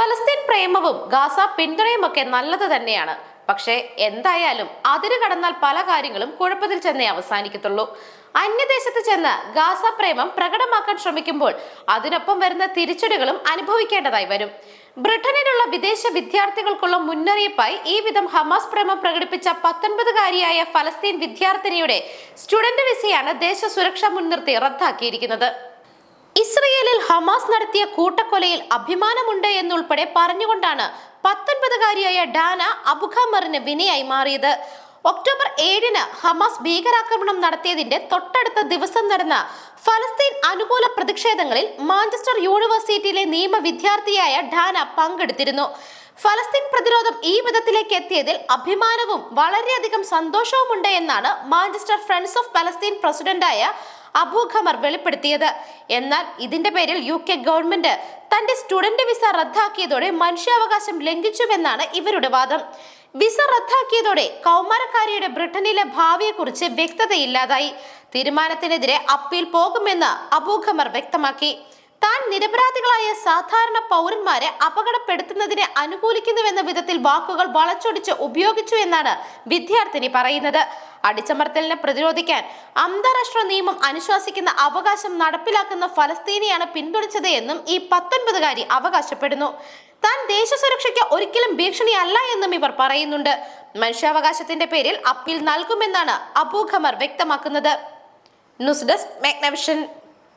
ഫലസ്തീൻ പ്രേമവും ഗാസ പിന്തുണയും ഒക്കെ നല്ലത് തന്നെയാണ്. പക്ഷേ എന്തായാലും അതിര് കടന്നാൽ പല കാര്യങ്ങളും കുഴപ്പത്തിൽ ചെന്നേ അവസാനിക്കത്തുള്ളൂ. അന്യദേശത്ത് ചെന്ന് ഗാസ പ്രേമം പ്രകടമാക്കാൻ ശ്രമിക്കുമ്പോൾ അതിനൊപ്പം വരുന്ന തിരിച്ചടികളും അനുഭവിക്കേണ്ടതായി വരും. ബ്രിട്ടനിലുള്ള വിദേശ വിദ്യാർത്ഥികൾക്കുള്ള മുന്നറിയിപ്പായി ഈ വിധം ഹമാസ് പ്രേമം പ്രകടിപ്പിച്ച പത്തൊൻപതുകാരിയായ ഫലസ്തീൻ വിദ്യാർത്ഥിനിയുടെ സ്റ്റുഡന്റ് വിസയാണ് ദേശ സുരക്ഷ മുൻനിർത്തി റദ്ദാക്കിയിരിക്കുന്നത്. ഇസ്രയേലിൽ ഹമാസ് നടത്തിയ കൂട്ടക്കൊലയിൽ അഭിമാനമുണ്ട് എന്നുൾപ്പെടെ പറഞ്ഞുകൊണ്ടാണ് പത്തൊൻപതുകാരിയായ ഡാന അബുഖമറിന് വിനയായി മാറിയത്. ഒക്ടോബർ ഏഴിന് ഹമാസ് ഭീകരാക്രമണം നടത്തിയതിന്റെ തൊട്ടടുത്ത ദിവസം നടന്ന ഫലസ്തീൻ അനുകൂല പ്രതിഷേധങ്ങളിൽ മാഞ്ചസ്റ്റർ യൂണിവേഴ്സിറ്റിയിലെ നിയമ വിദ്യാർത്ഥിയായ ഡാന പങ്കെടുത്തിരുന്നു. ഫലസ്തീൻ പ്രതിരോധം ഈ വിധത്തിലേക്ക് എത്തിയതിൽ അഭിമാനവും വളരെയധികം സന്തോഷവുമുണ്ട് എന്നാണ് മാഞ്ചസ്റ്റർ ഫ്രണ്ട്സ് ഓഫ് പലസ്തീൻ പ്രസിഡന്റായ അബു ഖമർ വെളിപ്പെടുത്തിയത്. എന്നാൽ ഇതിന്റെ പേരിൽ യു കെ ഗവൺമെന്റ് തന്റെ സ്റ്റുഡന്റ് വിസ റദ്ദാക്കിയതോടെ മനുഷ്യാവകാശം ലംഘിച്ചുവെന്നാണ് ഇവരുടെ വാദം. വിസ റദ്ദാക്കിയതോടെ കൗമാരക്കാരിയുടെ ബ്രിട്ടനിലെ ഭാവിയെക്കുറിച്ച് വ്യക്തതയില്ലാതായി. തീരുമാനത്തിനെതിരെ അപ്പീൽ പോകുമെന്ന് അബൂഖമർ വ്യക്തമാക്കി. താൻ നിരപരാധികളായ സാധാരണ പൗരന്മാരെ അപകടപ്പെടുത്തുന്നതിനെ അനുകൂലിക്കുന്നുവെന്ന വിധത്തിൽ വാക്കുകൾ വളച്ചൊടിച്ച് ഉപയോഗിച്ചു എന്നാണ് വിദ്യാർത്ഥിനി പറയുന്നത്. അടിച്ചമർത്തലിനെ പ്രതിരോധിക്കാൻ അന്താരാഷ്ട്ര നിയമം അനുശാസിക്കുന്ന അവകാശം നടപ്പിലാക്കുന്ന ഫലസ്തീനിയാണ് പിന്തുണച്ചത് എന്നും ഈ പത്തൊൻപതുകാരി അവകാശപ്പെടുന്നു. താൻ ദേശസുരക്ഷയ്ക്ക് ഒരിക്കലും ഭീഷണിയല്ല എന്നും ഇവർ പറയുന്നുണ്ട്. മനുഷ്യാവകാശത്തിന്റെ പേരിൽ അപ്പീൽ നൽകുമെന്നാണ് അബൂഖമർ വ്യക്തമാക്കുന്നത്. News desk Magnavision.